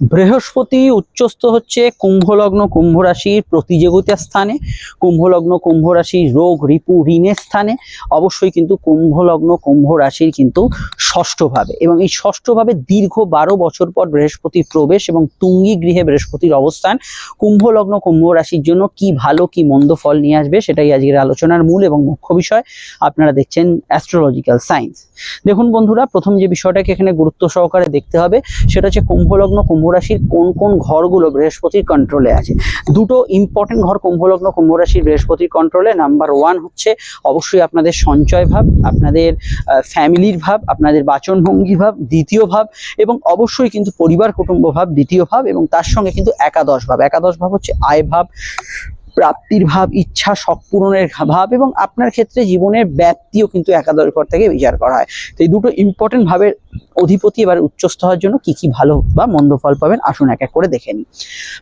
বৃহস্পতি উচ্চস্থ হচ্ছে কুম্ভলগ্ন কুম্ভ রাশির প্রতিযোগিতার স্থানে। কুম্ভলগ্ন কুম্ভ রাশির রোগ রিপু ঋণের স্থানে। অবশ্যই কিন্তু কুম্ভলগ্ন কুম্ভ রাশির কিন্তু ষষ্ঠভাবে এবং এই ষষ্ঠভাবে দীর্ঘ বারো বছর পর বৃহস্পতির প্রবেশ এবং তুঙ্গি গৃহে বৃহস্পতির অবস্থান। কুম্ভলগ্ন কুম্ভ রাশির জন্য কি ভালো, কি মন্দ ফল নিয়ে আসবে সেটাই আজকের আলোচনার মূল এবং মুখ্য বিষয়। আপনারা দেখছেন অ্যাস্ট্রোলজিক্যাল সায়েন্স দেখুন বন্ধুরা, প্রথম যে বিষয়টাকে এখানে গুরুত্ব সহকারে দেখতে হবে, সেটা হচ্ছে কুম্ভলগ্ন কুম্ভ রাশির কোন কোন ঘরগুলো বৃহস্পতির কন্ট্রোলে আছে? দুটো ইম্পর্টেন্ট ঘর কুম্ভলগ্ন কুম্ভ রাশির বৃহস্পতির কন্ট্রোলে নাম্বার ওয়ান হচ্ছে অবশ্যই আপনাদের সঞ্চয় ভাব, আপনাদের ফ্যামিলির ভাব, আপনাদের বাচনভঙ্গি ভাব, দ্বিতীয় ভাব এবং অবশ্যই কিন্তু পরিবার কুটুম্ব ভাব, দ্বিতীয় ভাব এবং তার সঙ্গে কিন্তু একাদশ ভাব। একাদশ ভাব হচ্ছে আয় ভাব প্রাপ্তির ভাব, ইচ্ছা শখ পূরণের ভাব এবং আপনার ক্ষেত্রে জীবনের ব্যাপ্তিও কিন্তু একাদশ ঘর থেকে বিচার করা হয়। তো এই দুটো ইম্পর্টেন্ট ভাবের অধিপতি এবার উচ্চস্থ হওয়ার জন্য কি কি ভালো বা মন্দ ফল পাবেন আসুন এক এক করে দেখে নিই।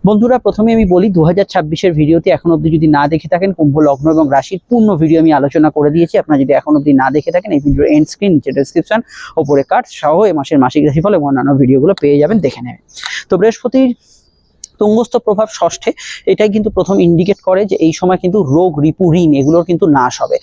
বন্ধুরা প্রথমে আমি বলি দু হাজার ছাব্বিশের ভিডিওতে এখন অবধি যদি না দেখে থাকেন, কুম্ভ, লগ্ন এবং রাশির পূর্ণ ভিডিও আমি আলোচনা করে দিয়েছি। আপনারা যদি এখন অবধি না দেখে থাকেন, এই ভিডিওর এন্ড স্ক্রিন নিচে ডেসক্রিপশন ওপরে কাট সহ এ মাসের মাসিক রাশিফল এবং অন্যান্য ভিডিওগুলো পেয়ে যাবেন, দেখে নেবেন। তো বৃহস্পতির তুঙ্গস্থ প্রভাব ষষ্ঠে, এটাই কিন্তু প্রথম ইন্ডিকেট করে যে এই সময় কিন্তু রোগ, রিপু, ঋণ, এগুলোর কিন্তু নাশ হবে।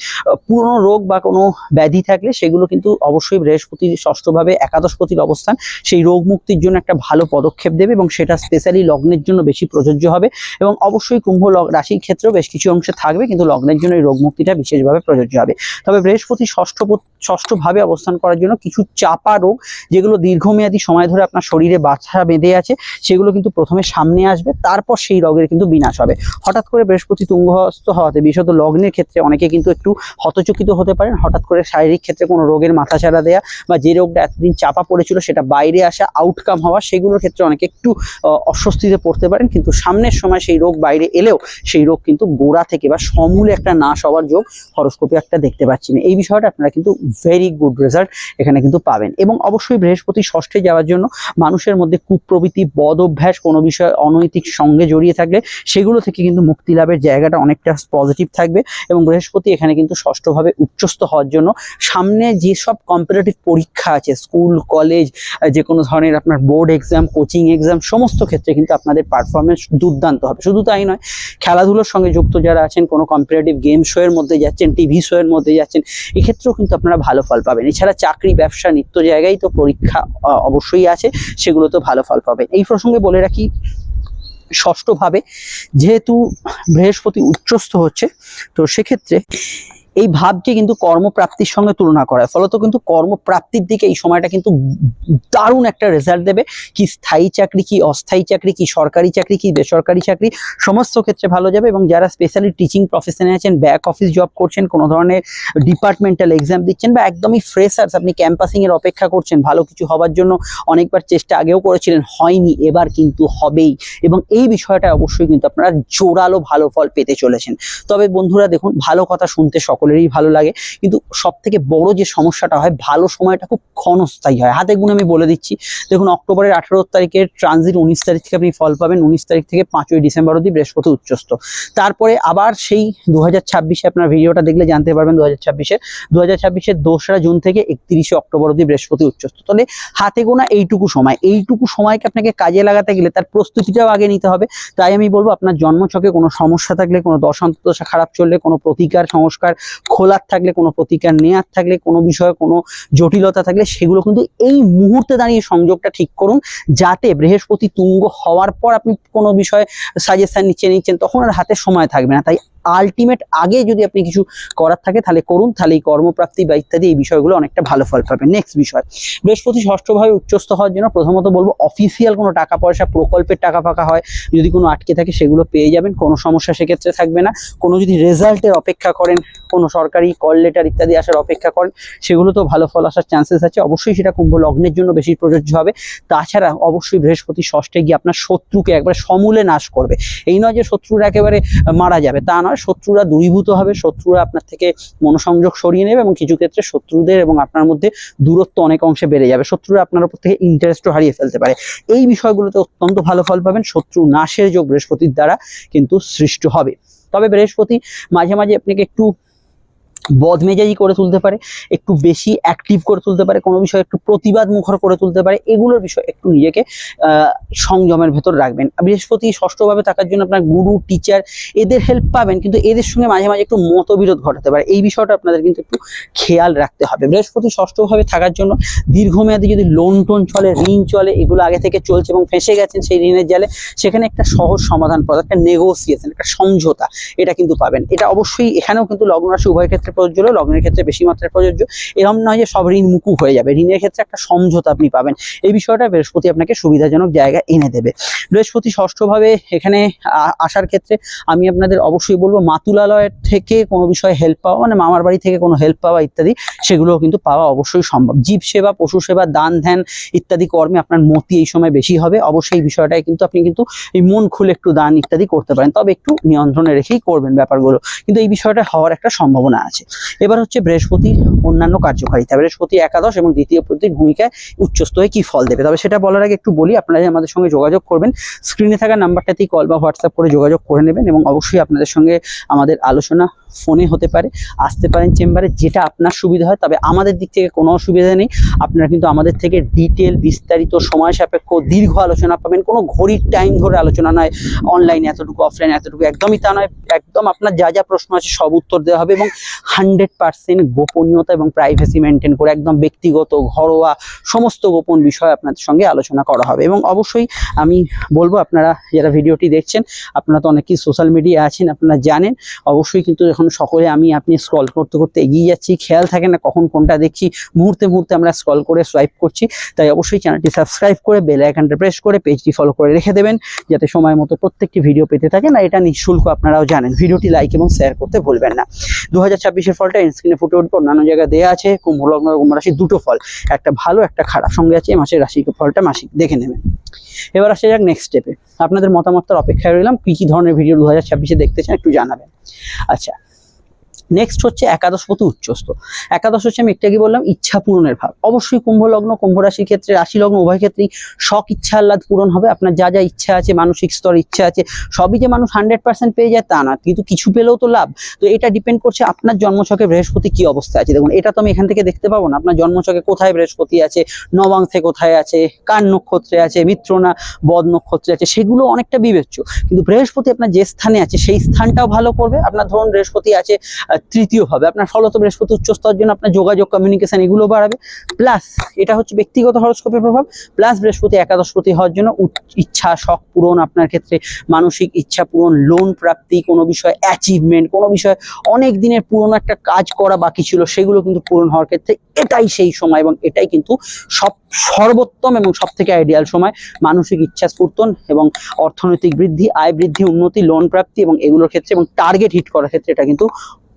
পুরনো রোগ বা কোনো ব্যাধি থাকলে সেগুলো কিন্তু অবশ্যই বৃহস্পতির ষষ্ঠভাবে একাদশপতির অবস্থান, সেই রোগ মুক্তির জন্য একটা ভালো পদক্ষেপ দেবে এবং সেটা স্পেশালি লগ্নের জন্য বেশি প্রযোজ্য হবে এবং অবশ্যই কুম্ভ রাশির ক্ষেত্রেও বেশ কিছু অংশে থাকবে, কিন্তু লগ্নের জন্য এই রোগ মুক্তিটা বিশেষভাবে প্রযোজ্য হবে। তবে বৃহস্পতি ষষ্ঠ ষষ্ঠভাবে অবস্থান করার জন্য কিছু চাপা রোগ, যেগুলো দীর্ঘমেয়াদী সময় ধরে আপনার শরীরে বাছা বেঁধে আছে, সেগুলো কিন্তু প্রথমে সামনে আসবে, তারপর সেই রোগের কিন্তু বিনাশ হবে। হঠাৎ করে বৃহস্পতি তুঙ্গহস্ত হওয়াতে, বিশেষত লগ্নের ক্ষেত্রে অনেকে কিন্তু একটু হতচকিত হতে পারেন। হঠাৎ করে শারীরিক ক্ষেত্রে কোনো রোগের মাথাচাড়া দেয়া বা যে রোগটা এতদিন চাপা পড়েছিল সেটা বাইরে আসা আউটকাম হওয়া, সেগুলোর ক্ষেত্রে অনেকে একটু অস্বস্তিতে পড়তে পারেন। কিন্তু সামনের সময় সেই রোগ বাইরে এলেও সেই রোগ কিন্তু গোড়া থেকে বা সমূলে একটা নাশ হওয়ার যোগ হরস্কোপে একটা দেখতে পাচ্ছি না। এই বিষয়টা আপনারা কিন্তু ভেরি গুড রেজাল্ট এখানে কিন্তু পাবেন। এবং অবশ্যই বৃহস্পতি ষষ্ঠে যাওয়ার জন্য মানুষের মধ্যে কুপ্রবৃত্তি, বদ অভ্যাস কোনো বিষয় অনৈতিক সঙ্গে জড়িয়ে থাকলে সেগুলো থেকে কিন্তু মুক্তি লাভের জায়গাটা অনেকটা পজিটিভ থাকবে এবং বৃহস্পতি এখানে কিন্তু ষষ্ঠভাবে উচ্চস্থ হওয়ার জন্য সামনে যেসব কম্পিটিটিভ পরীক্ষা আছে স্কুল কলেজ যে কোনো ধরনের আপনার বোর্ড এক্সাম কোচিং এক্সাম সমস্ত ক্ষেত্রে কিন্তু আপনাদের পারফরমেন্স দুর্দান্ত হবে। শুধু তাই নয়, খেলাধুলোর সঙ্গে যুক্ত যারা আছেন, কোনো কম্পিটিটিভ গেম শো এর মধ্যে যাচ্ছেন টিভি শো এর মধ্যে যাচ্ছেন, এক্ষেত্রেও কিন্তু আপনারা ভালো ফল পাবেন। এছাড়া চাকরি, ব্যবসা, নিত্য জায়গায় তো পরীক্ষা অবশ্যই আছে, সেগুলো তো ভালো ফল পাবেন। এই প্রসঙ্গে বলে রাখি ষষ্ঠভাবে যেহেতু বৃহস্পতি উচ্চস্থ হচ্ছে তো সেক্ষেত্রে এই ভাবকে কিন্তু কর্মপ্রাপ্তির সঙ্গে তুলনা করা। ফলত কিন্তু কর্মপ্রাপ্তির দিকে এই সময়টা কিন্তু দারুণ একটা রেজাল্ট দেবে। কি স্থায়ী চাকরি, কি অস্থায়ী চাকরি, কি সরকারি চাকরি, কি বেসরকারি চাকরি, সমস্ত ক্ষেত্রে ভালো যাবে এবং যারা স্পেশালি টিচিং প্রফেশনে আছেন ব্যাক অফিস জব করছেন, কোনো ধরনের ডিপার্টমেন্টাল এক্সাম দিচ্ছেন বা একদমই ফ্রেশার্স আপনি ক্যাম্পাসিং এর অপেক্ষা করছেন, ভালো কিছু হবার জন্য অনেকবার চেষ্টা আগেও করেছিলেন, হয়নি, এবার কিন্তু হবেই। এবং এই বিষয়টা অবশ্যই কিন্তু আপনারা জোরালো ভালো ফল পেতে চলেছেন। তবে বন্ধুরা দেখুন, ভালো কথা শুনতে সকলেরই ভালো লাগে। কিন্তু সব থেকে বড় যে সমস্যাটা হয়, ভালো সময়টা খুব ক্ষণস্থায়ী হয়। হাতে গুণ আমি বলে দিচ্ছি। দেখুন, অক্টোবরের আঠারো তারিখের ট্রানজিট উনিশ তারিখ থেকে আপনি ফল পাবেন। উনিশ তারিখ থেকে পাঁচই ডিসেম্বর অবধি বৃহস্পতি উচ্চস্থ। তারপরে আবার সেই দু হাজার ছাব্বিশে আপনার ভিডিওটা দেখলে জানতে পারবেন দু হাজার ছাব্বিশে। দু হাজার ছাব্বিশের দোসরা জুন থেকে একত্রিশে অক্টোবর অবধি বৃহস্পতি উচ্চস্থ। তাহলে হাতে গোনা এইটুকু সময়। এইটুকু সময়কে আপনাকে কাজে লাগাতে গেলে তার প্রস্তুতিটাও আগে নিতে হবে। তাই আমি বলব, আপনার জন্মছকে কোনো সমস্যা থাকলে, কোনো দশান্তদশা খারাপ চললে, কোনো প্রতিকার, সংস্কার খোলার থাকলে, কোনো প্রতিকার নেয়ার থাকলে, কোনো বিষয়ে কোনো জটিলতা থাকলে, সেগুলো কিন্তু এই মুহূর্তে দাঁড়িয়ে সংযোগটা ঠিক করুন, যাতে বৃহস্পতি তুঙ্গ হওয়ার পর আপনি কোনো বিষয়ে সাজেশন নিচ্ছে নিচ্ছেন, তখন আর হাতে সময় থাকবে না। তাই আলটিমেট আগে যদি আপনি কিছু করার থাকে, তাহলে করুন, তাহলে এই কর্মপ্রাপ্তি বা ইত্যাদি এই বিষয়গুলো অনেকটা ভালো ফল পাবেন নেক্সট বিষয়, বৃহস্পতি ষষ্ঠভাবে উচ্চস্থ হওয়ার জন্য প্রথমত বলব অফিসিয়াল কোনো টাকা পয়সা, প্রকল্পের টাকা ফাঁকা হয়, যদি কোনো আটকে থাকে সেগুলো পেয়ে যাবেন, কোনো সমস্যা সেক্ষেত্রে থাকবে না। কোনো যদি রেজাল্টের অপেক্ষা করেন, কোনো সরকারি কল লেটার ইত্যাদি আসার অপেক্ষা করেন, সেগুলো তো ভালো ফল আসার চান্সেস আছে। অবশ্যই সেটা কুম্ভ লগ্নের জন্য বেশি প্রযোজ্য হবে। তাছাড়া অবশ্যই বৃহস্পতি ষষ্ঠে গিয়ে আপনার শত্রুকে একবারে সমূলে নাশ করবে। এই নয় যে শত্রুরা একেবারে মারা যাবে, তা নয়। শত্রুরা দূরীভূত হবে, শত্রুরা আপনার থেকে মনোসংযোগ সরিয়ে নেবে এবং কিছু ক্ষেত্রে শত্রুদের এবং আপনার মধ্যে দূরত্ব অনেক অংশে বেড়ে যাবে। শত্রুরা আপনার উপর থেকে ইন্টারেস্টও হারিয়ে ফেলতে পারে। এই বিষয়গুলোতে অত্যন্ত ভালো ফল পাবেন। শত্রু নাশের যোগ বৃহস্পতির দ্বারা কিন্তু সৃষ্ট হবে। তবে বৃহস্পতি মাঝে মাঝে আপনাকে একটু বদমেজাজি করে তুলতে পারে একটু বেশি অ্যাক্টিভ করে তুলতে পারে কোনো বিষয়ে একটু প্রতিবাদ মুখর করে তুলতে পারে এগুলোর বিষয়ে একটু নিজেকে সংযমের ভেতর রাখবেন। বৃহস্পতি ষষ্ঠভাবে থাকার জন্য আপনার গুরু টিচার এদের হেল্প পাবেন কিন্তু এদের সঙ্গে মাঝে মাঝে একটু মতবিরোধ ঘটাতে পারে। এই বিষয়টা আপনাদের কিন্তু একটু খেয়াল রাখতে হবে। বৃহস্পতি ষষ্ঠভাবে থাকার জন্য দীর্ঘমেয়াদী যদি লোন টোন চলে ঋণ চলে এগুলো আগে থেকে চলছে এবং ফেঁসে গেছেন সেই ঋণের জালে সেখানে একটা সহজ সমাধান যায়, একটা নেগোসিয়েশন একটা সমঝোতা এটা কিন্তু পাবেন। এটা অবশ্যই এখানেও কিন্তু লগ্ন রাশি উভয় ক্ষেত্রে প্রযোজ্য হলো, লগ্নের ক্ষেত্রে বেশি মাত্রায় প্রযোজ্য। এরকম নয় যে সব ঋণ মুকুব হয়ে যাবে। ঋণের ক্ষেত্রে একটা সমঝোতা আপনি পাবেন। এই বিষয়টা বৃহস্পতি আপনাকে সুবিধাজনক জায়গা এনে দেবে। বৃহস্পতি ষষ্ঠভাবে এখানে আসার ক্ষেত্রে আমি আপনাদের অবশ্যই বলব মাতুলালয়ের থেকে কোনো বিষয়ে হেল্প পাওয়া মানে মামার বাড়ি থেকে কোনো হেল্প পাওয়া ইত্যাদি, সেগুলোও কিন্তু পাওয়া অবশ্যই সম্ভব। জীব সেবা, পশু সেবা, দান, ধ্যান ইত্যাদি কর্মে আপনার মতি এই সময় বেশি হবে। অবশ্যই এই বিষয়টায় কিন্তু আপনি কিন্তু এই মন খুলে একটু দান ইত্যাদি করতে পারেন। তবে একটু নিয়ন্ত্রণে রেখেই করবেন ব্যাপারগুলো। কিন্তু এই বিষয়টা হওয়ার একটা সম্ভাবনা আছে। এবার হচ্ছে বৃহস্পতির অন্যান্য কার্যকারিতা, বৃহস্পতি একাদশ এবং দ্বিতীয় প্রতির ভূমিকায় উচ্চস্থ হয়ে কি ফল দেবে? তবে সেটা বলার আগে একটু বলি আপনারা আমাদের সঙ্গে যোগাযোগ করবেন। স্ক্রিনে থাকা নাম্বারটাতেই কল বা হোয়াটসঅ্যাপ করে যোগাযোগ করে নেবেন এবং অবশ্যই আপনাদের সঙ্গে আমাদের আলোচনা ফোনে হতে পারে। আসতে পারেন চেম্বারে, যেটা আপনার সুবিধা হয়, তবে আমাদের দিক থেকে কোনো অসুবিধা নেই। আপনারা কিন্তু আমাদের থেকে ডিটেল বিস্তারিত, সময় সাপেক্ষ, দীর্ঘ আলোচনা পাবেন। কোনো ঘড়ির টাইম ধরে আলোচনা নয়। অনলাইনে এতটুকু অফলাইনে এতটুকু, একদমই তা নয়। একদম আপনার যা যা প্রশ্ন আছে সব উত্তর দেওয়া হবে এবং হান্ড্রেড পার্সেন্ট গোপনীয়তা এবং প্রাইভেসি মেনটেন করে একদম ব্যক্তিগত, ঘরোয়া, সমস্ত গোপন বিষয় আপনাদের সঙ্গে আলোচনা করা হবে। এবং অবশ্যই আমি বলব, আপনারা যারা ভিডিওটি দেখছেন, আপনারা তো অনেকেই সোশ্যাল মিডিয়া আছেন, আপনারা জানেন। অবশ্যই কিন্তু এখন সকলে, আমি, আপনি স্ক্রল করতে করতে এগিয়ে যাচ্ছি। খেয়াল থাকে না কখন কোনটা দেখছি। মুহূর্তে মুহূর্তে আমরা স্ক্রল করে সোয়াইপ করছি। তাই অবশ্যই চ্যানেলটি সাবস্ক্রাইব করে বেল আইকনটা প্রেস করে পেজটি ফলো করে রেখে দেবেন, যাতে সময় মতো প্রত্যেকটি ভিডিও পেতে থাকেন। আর এটা নিঃশুল্ক, আপনারাও জানেন। ভিডিওটি লাইক এবং শেয়ার করতে ভুলবেন না। দু হাজার ছাব্বিশ হাজার ফলটা স্ক্রিনে ফুটে উঠবে, অন্যান্য জায়গায় দেওয়া আছে, কুম্ভ লগ্ন, কুম্ভ রাশি দুটো ফল, একটা ভালো, একটা খারাপ। সঙ্গে আছে মাসের রাশি ফলটা মাসিক, দেখে নেবেন। এবার আসা যাক নেক্সট স্টেপে আপনাদের মতামতটার অপেক্ষায় রইলাম, কি কি ধরনের ভিডিও দু হাজার ছাব্বিশে দেখতে চান একটু জানাবেন। আচ্ছা নেক্সট হচ্ছে একাদশপতি উচ্চস্থ। একাদশ হচ্ছে আমি একটু আগে বললাম, ইচ্ছা পূরণের ভাব। অবশ্যই কুম্ভ লগ্ন, কুম্ভ রাশির ক্ষেত্রে, রাশি লগ্ন, উভয় ক্ষেত্রেই শখ, ইচ্ছা, আহ্লাদ পূরণ হবে। আপনার যা যা ইচ্ছা আছে, মানসিক স্তর ইচ্ছা আছে, সবই যে মানুষ হান্ড্রেড পার্সেন্ট পেয়ে যায় তা না। কিন্তু কিছু পেলেও তো লাভ। তো এটা ডিপেন্ড করছে আপনার জন্মছকে বৃহস্পতি কি অবস্থা আছে। দেখুন, এটা তো আমি এখান থেকে দেখতে পাবো না। আপনার জন্মছকে কোথায় বৃহস্পতি আছে, নবাংশে কোথায় আছে, কার নক্ষত্রে আছে, মিত্র না বদ নক্ষত্রে আছে, সেগুলো অনেকটা বিবেচ্য। কিন্তু বৃহস্পতি আপনার যে স্থানে আছে, সেই স্থানটাও ভালো করবে। আপনার ধরুন বৃহস্পতি আছে তৃতীয় হবে। আপনার ফলত বৃহস্পতি উচ্চ স্তর জন্য আপনার যোগাযোগ কমিউনিকেশন এগুলো বাড়াবে। প্লাস এটা হচ্ছে ব্যক্তিগত হরস্কোপের প্রভাব। প্লাস বৃহস্পতি একাদশপতি হওয়ার জন্য ইচ্ছা, শখ পূরণ আপনার ক্ষেত্রে। মানসিক ইচ্ছা পূরণ লোন প্রাপ্তি, কোনো বিষয় অ্যাচিভমেন্ট কোনো বিষয় অনেক দিনের পুরনো একটা কাজ করা বাকি ছিল, সেগুলো কিন্তু পূরণ হওয়ার ক্ষেত্রে এটাই সেই সময় এবং এটাই কিন্তু সব সর্বোত্তম এবং সব থেকে আইডিয়াল সময়। মানসিক ইচ্ছা স্ফূর্তন এবং অর্থনৈতিক বৃদ্ধি, আয় বৃদ্ধি, উন্নতি লোন প্রাপ্তি এবং এগুলোর ক্ষেত্রে এবং টার্গেট হিট করার ক্ষেত্রে এটা কিন্তু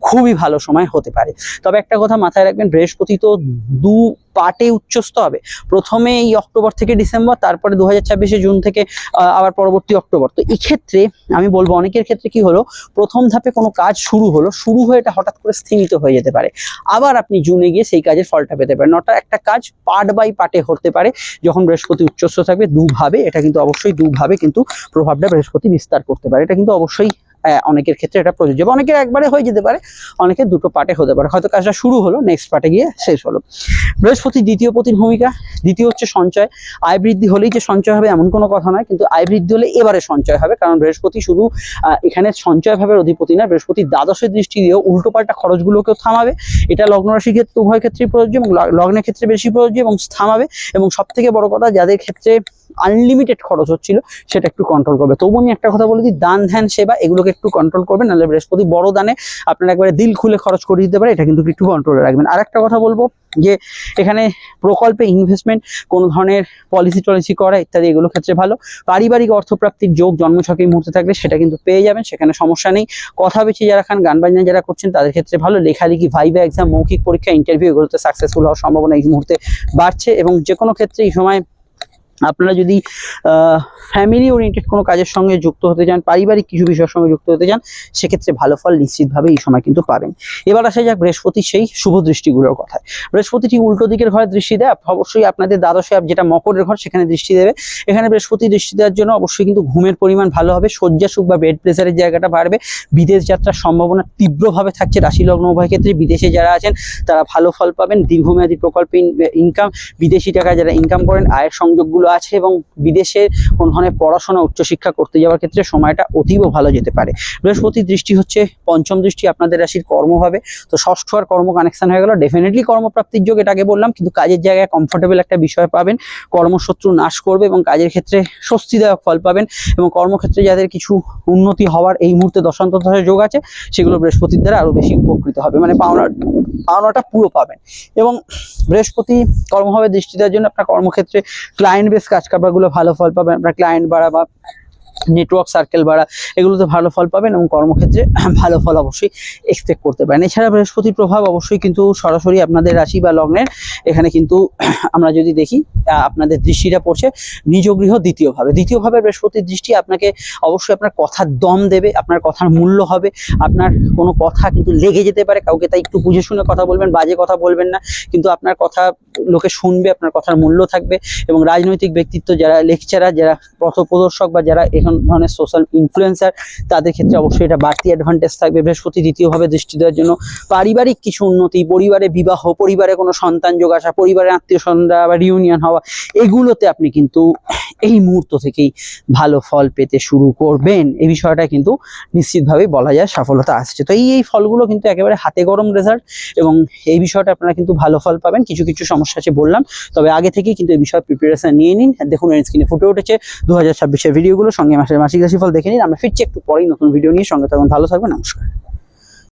খুবই ভালো সময় হতে পারে। তবে একটা কথা মাথায় রাখবেন, বৃহস্পতি তো দু পার্টে উচ্চস্ত হবে। প্রথমে এই অক্টোবর থেকে ডিসেম্বর, তারপরে দু হাজার জুন থেকে আবার পরবর্তী অক্টোবর। তো এই ক্ষেত্রে আমি বলব, অনেকের ক্ষেত্রে কি হলো, প্রথম ধাপে কোনো কাজ শুরু হলো, শুরু হয়ে এটা হঠাৎ করে স্থিমিত হয়ে যেতে পারে। আবার আপনি জুনে গিয়ে সেই কাজের ফলটা পেতে পারেন। অর্থাৎ একটা কাজ পার্ট বাই পার্টে হতে পারে, যখন বৃহস্পতি উচ্চস্ত থাকবে, দুভাবে, এটা কিন্তু অবশ্যই দুভাবে কিন্তু প্রভাবটা বৃহস্পতি বিস্তার করতে পারে। এটা কিন্তু অবশ্যই অনেকের ক্ষেত্রে এটা প্রযোজ্য বা অনেকের একবারে হয়ে যেতে পারে অনেকে দুটো পার্টে হতে পারে। হয়তো কাজটা শুরু হলো নেক্সট পার্টে গিয়ে শেষ হলো। বৃহস্পতি দ্বিতীয় পতির ভূমিকা, দ্বিতীয় হচ্ছে সঞ্চয়। আয় বৃদ্ধি হলেই যে সঞ্চয় হবে এমন কোনো কথা নয়, কিন্তু আয় বৃদ্ধি হলে এবারে সঞ্চয় হবে, কারণ বৃহস্পতি শুধু এখানে সঞ্চয় ভাবের অধিপতি না, বৃহস্পতি দ্বাদশের দৃষ্টি দিয়েও উল্টোপাল্টা খরচগুলোকেও থামাবে। এটা লগ্ন রাশির ক্ষেত্রে উভয় ক্ষেত্রেই প্রযোজ্য এবং লগ্নের ক্ষেত্রে বেশি প্রযোজ্য এবং থামাবে। এবং সব থেকে বড় কথা, যাদের ক্ষেত্রে আনলিমিটেড খরচ হচ্ছিল, সেটা একটু কন্ট্রোল করবে। তবু আমি একটা কথা বলে দিই, দান, ধ্যান, সেবা, এগুলোকে একটু কন্ট্রোল করবেন, নাহলে বৃহস্পতি বড় দানে আপনারা একবারে দিল খুলে খরচ করে দিতে পারে এটা কিন্তু একটু কন্ট্রোলে রাখবেন। আর একটা কথা বলব, যে এখানে প্রকল্পে ইনভেস্টমেন্ট কোনো ধরনের পলিসি টলিসি করা ইত্যাদি, এগুলো ক্ষেত্রে ভালো। পারিবারিক অর্থপ্রাপ্তির যোগ জন্মছকে মুহূর্তে থাকলে সেটা কিন্তু পেয়ে যাবেন, সেখানে সমস্যা নেই। কথা বেছে যারা খান, গান বাজনা যারা করছেন, তাদের ক্ষেত্রে ভালো। লেখালেখি, ভাইবা এক্সাম মৌখিক পরীক্ষা ইন্টারভিউ এগুলোতে সাকসেসফুল হওয়ার সম্ভাবনা এই মুহূর্তে বাড়ছে এবং যে কোনো ক্ষেত্রে এই সময় আপনারা যদি ফ্যামিলি ওরিয়েন্টেড কোনো কাজের সঙ্গে যুক্ত হতে চান, পারিবারিক কিছু বিষয়ের সঙ্গে যুক্ত হতে চান, সেক্ষেত্রে ভালো ফল নিশ্চিতভাবে এই সময় কিন্তু পাবেন। এবার আসা যাক বৃহস্পতি সেই শুভ দৃষ্টিগুলোর কথায়। বৃহস্পতি ঠিক উল্টো দিকের ঘরে দৃষ্টি দেয় অবশ্যই আপনাদের দ্বাদশে আপ যেটা মকরের ঘর, সেখানে দৃষ্টি দেবে। এখানে বৃহস্পতি দৃষ্টি দেওয়ার জন্য অবশ্যই কিন্তু ঘুমের পরিমাণ ভালো হবে শয্যা সুখ বা বেড প্রেসারের জায়গাটা বাড়বে। বিদেশ যাত্রার সম্ভাবনা তীব্রভাবে থাকছে রাশি লগ্ন উভয় ক্ষেত্রে। বিদেশে যারা আছেন, তারা ভালো ফল পাবেন। দীর্ঘমেয়াদী প্রকল্পে ইনকাম বিদেশি টাকা যারা ইনকাম করেন, আয়ের সংযোগগুলো আছে এবং বিদেশে কোনো ধরনের পড়াশোনা, উচ্চশিক্ষা করতে যাওয়ার ক্ষেত্রে সময়টা অতীব ভালো যেতে পারে। বৃহস্পতির দৃষ্টি হচ্ছে পঞ্চম দৃষ্টি, আপনাদের রাশির কর্ম হবে। তো ষষ্ঠ আর কর্ম কানেকশন হয়ে গেল। ডেফিনেটলি কর্মপ্রাপ্তির যোগ এটাকে বললাম, কিন্তু কাজের জায়গায় কমফোর্টেবল একটা বিষয় পাবেন। কর্মশত্রু নাশ করবে এবং কাজের ক্ষেত্রে স্বস্তিদায়ক ফল পাবেন এবং কর্মক্ষেত্রে যাদের কিছু উন্নতি হওয়ার এই মুহূর্তে দশান্তর যোগ আছে, সেগুলো বৃহস্পতির দ্বারা আরও বেশি উপকৃত হবে। মানে পাওনা, পাওনাটা পুরো পাবেন। এবং বৃহস্পতি কর্মভাবে দৃষ্টি দেওয়ার জন্য, আপনার কর্মক্ষেত্রে ক্লায়েন্ট বেস কাজ কারবারগুলো ভালো ফল পাবেন। আপনার ক্লায়েন্ট বাড়া বা নেটওয়ার্ক সার্কেল বাড়া এগুলোতে ভালো ফল পাবেন এবং কর্মক্ষেত্রে ভালো ফল অবশ্যই এক্সপেক্ট করতে পারেন। এছাড়া বৃহস্পতির প্রভাব অবশ্যই কিন্তু সরাসরি আপনাদের রাশি বা লগ্নের, এখানে কিন্তু আমরা যদি দেখি আপনাদের দৃষ্টিটা পড়ছে নিজ গৃহ দ্বিতীয়ভাবে। দ্বিতীয়ভাবে বৃহস্পতির দৃষ্টি আপনাকে অবশ্যই আপনার কথার দম দেবে, আপনার কথার মূল্য হবে, আপনার কোনো কথা কিন্তু লেগে যেতে পারে, কাউকে তাই একটু বুঝে শুনে কথা বলবেন, বাজে কথা বলবেন না, কিন্তু আপনার কথা লোকে শুনবে, আপনার কথার মূল্য থাকবে এবং রাজনৈতিক ব্যক্তিত্ব যারা লেকচারার, যারা পথপ্রদর্শক বা যারা এখন ধরনের সোশ্যাল ইনফ্লুয়েন্সার তাদের ক্ষেত্রে অবশ্যই এটা বাড়তি অ্যাডভান্টেজ থাকবে। বৃহস্পতি দ্বিতীয়ভাবে দৃষ্টি দেওয়ার জন্য পারিবারিক কিছু উন্নতি, পরিবারে বিবাহ, পরিবারে কোনো সন্তান যোগ আসা পরিবারের আত্মীয় স্বজনরা বা রিউনিয়ন হওয়া, এগুলোতে আপনি কিন্তু এই মুহূর্ত থেকেই ভালো ফল পেতে শুরু করবেন। এই বিষয়টা কিন্তু নিশ্চিতভাবে বলা যায় সফলতা আসছে। তো এই এই ফলগুলো কিন্তু একেবারে হাতে গরম রেজাল্ট এবং এই বিষয়টা আপনারা কিন্তু ভালো ফল পাবেন। কিছু কিছু সমস্যা আছে বললাম, তবে আগে থেকেই কিন্তু এই বিষয়ে প্রিপারেশন নিয়ে নিন। দেখুন স্ক্রিনে ফুটে উঠেছে। দু হাজার ভিডিওগুলো সঙ্গে মাসের মাসিক রাশিফল দেখে নিন। আমরা ফিরছি একটু পরেই নতুন ভিডিও নিয়ে। সঙ্গে থাকুন, ভালো থাকবেন, নমস্কার।